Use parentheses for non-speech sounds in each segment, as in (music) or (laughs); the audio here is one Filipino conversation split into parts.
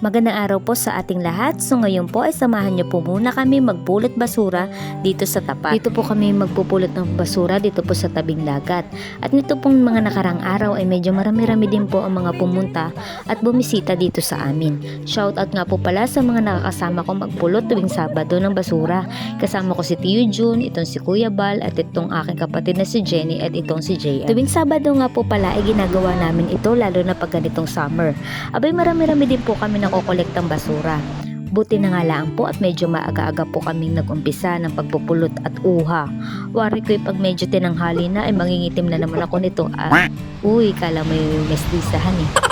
Magandang araw po sa ating lahat. So ngayon po ay samahan niyo po muna kami magpulot basura dito sa tapat. Dito po kami magpupulot ng basura dito po sa tabing dagat. At nito pong mga nakarang araw ay medyo marami-rami din po ang mga pumunta at bumisita dito sa amin. Shout out nga po pala sa mga nakakasama ko magpulot tuwing Sabado ng basura. Kasama ko si Tio Jun, itong si Kuya Bal at itong aking kapatid na si Jenny at itong si JM. Tuwing Sabado nga po pala ay ginagawa namin ito lalo na pag ganitong summer. Abay marami-rami din po kami nakokolektang basura. Buti na nga lang po at medyo maaga-aga po kaming nag-umpisa ng pagpupulot at uha. Wari ko pag medyo tinanghali na ay mangingitim na naman ako nito. Ah, uy, kala mo yung mestizahan eh.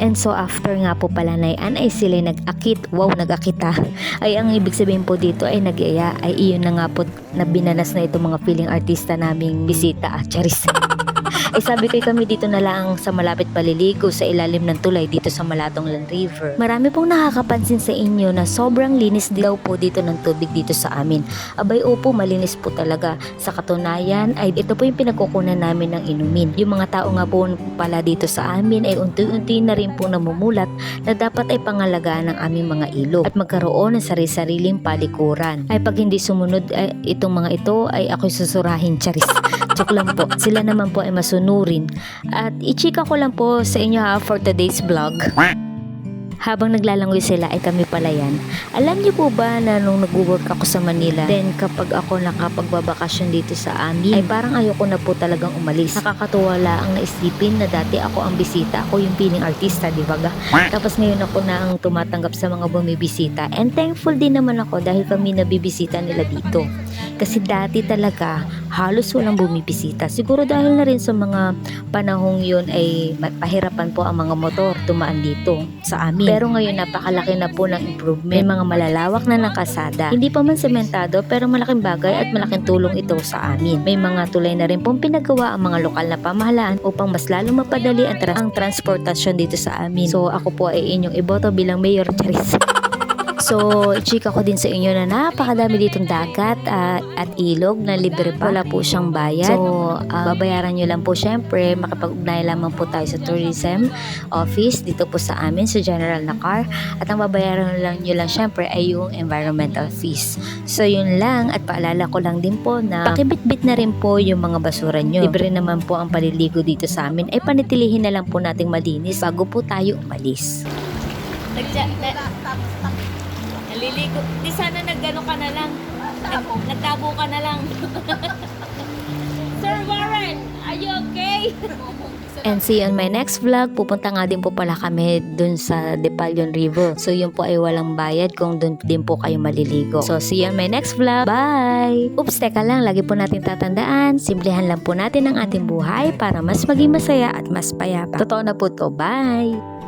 And so after nga po pala na yan ay sila nag-akit. Wow, nag-akita. Ay ang ibig sabihin po dito ay nag-iya. Ay iyon na nga po na binanas na itong mga feeling artista naming bisita. Ah, charis. (laughs) ay sabi ko kami dito na lang sa malapit paliligo sa ilalim ng tulay dito sa Malatonglan River. Marami pong nakakapansin sa inyo na sobrang linis daw po dito ng tubig dito sa amin. Abay opo, malinis po talaga. Sa katunayan ay ito po yung pinagkukunan namin ng inumin. Yung mga tao nga po pala dito sa amin ay unti-unti na rin po namumulat na dapat ay pangalagaan ng aming mga ilog at magkaroon ng sarili-sariling palikuran. Ay pag hindi sumunod ay, itong mga ito ay ako'y susurahin charis. Joke lang po. Sila naman po ay masunurin. At ichika ko lang po sa inyo ha for today's vlog. Habang naglalangoy sila ay kami pala yan. Alam niyo po ba na nung nag-work ako sa Manila, then kapag ako nakapagbabakasyon dito sa amin, ay parang ayoko na po talagang umalis. Nakakatuwa lang naisipin na dati ako ang bisita, ako yung piling artista, di ba ga? Tapos ngayon ako na ang tumatanggap sa mga bumibisita. And thankful din naman ako dahil kami nabibisita nila dito. Kasi dati talaga, halos walang bumibisita. Siguro dahil na rin sa mga panahong yun ay pahirapan po ang mga motor tumaan dito sa amin. Pero ngayon napakalaki na po ng improvement. May mga malalawak na ng kasada. Hindi pa man sementado pero malaking bagay at malaking tulong ito sa amin. May mga tulay na rin pong pinagawa ang mga lokal na pamahalaan upang mas lalong mapadali ang, tra- ang transportasyon dito sa amin. So ako po ay inyong iboto bilang Mayor Charis. (laughs) So, chika ko din sa inyo na napakadami ditong dagat ah, at ilog na libre pa. Wala po siyang bayad. So, ah, babayaran nyo lang po syempre. Makapag-ugnay lamang po tayo sa tourism office dito po sa amin sa General na car. At ang babayaran lang nyo lang syempre ay yung environmental fees. So, yun lang. At paalala ko lang din po na pakibit-bit na rin po yung mga basura nyo. Libre naman po ang paliligo dito sa amin. Ay panitilihin na lang po nating malinis bago po tayo umalis. Nagja, na, naliligo. Di sana naggano ka na lang. Nag, nagtabo ka na lang. (laughs) Sir Warren, are you okay? (laughs) And see you on my next vlog. Pupunta nga din po pala kami dun sa Depalion River. So yun po ay walang bayad kung dun din po kayo maliligo. So see you on my next vlog. Bye! Oops, teka lang. Lagi po natin tatandaan. Simplihan lang po natin ang ating buhay para mas maging masaya at mas payapa. Totoo na po to. Bye!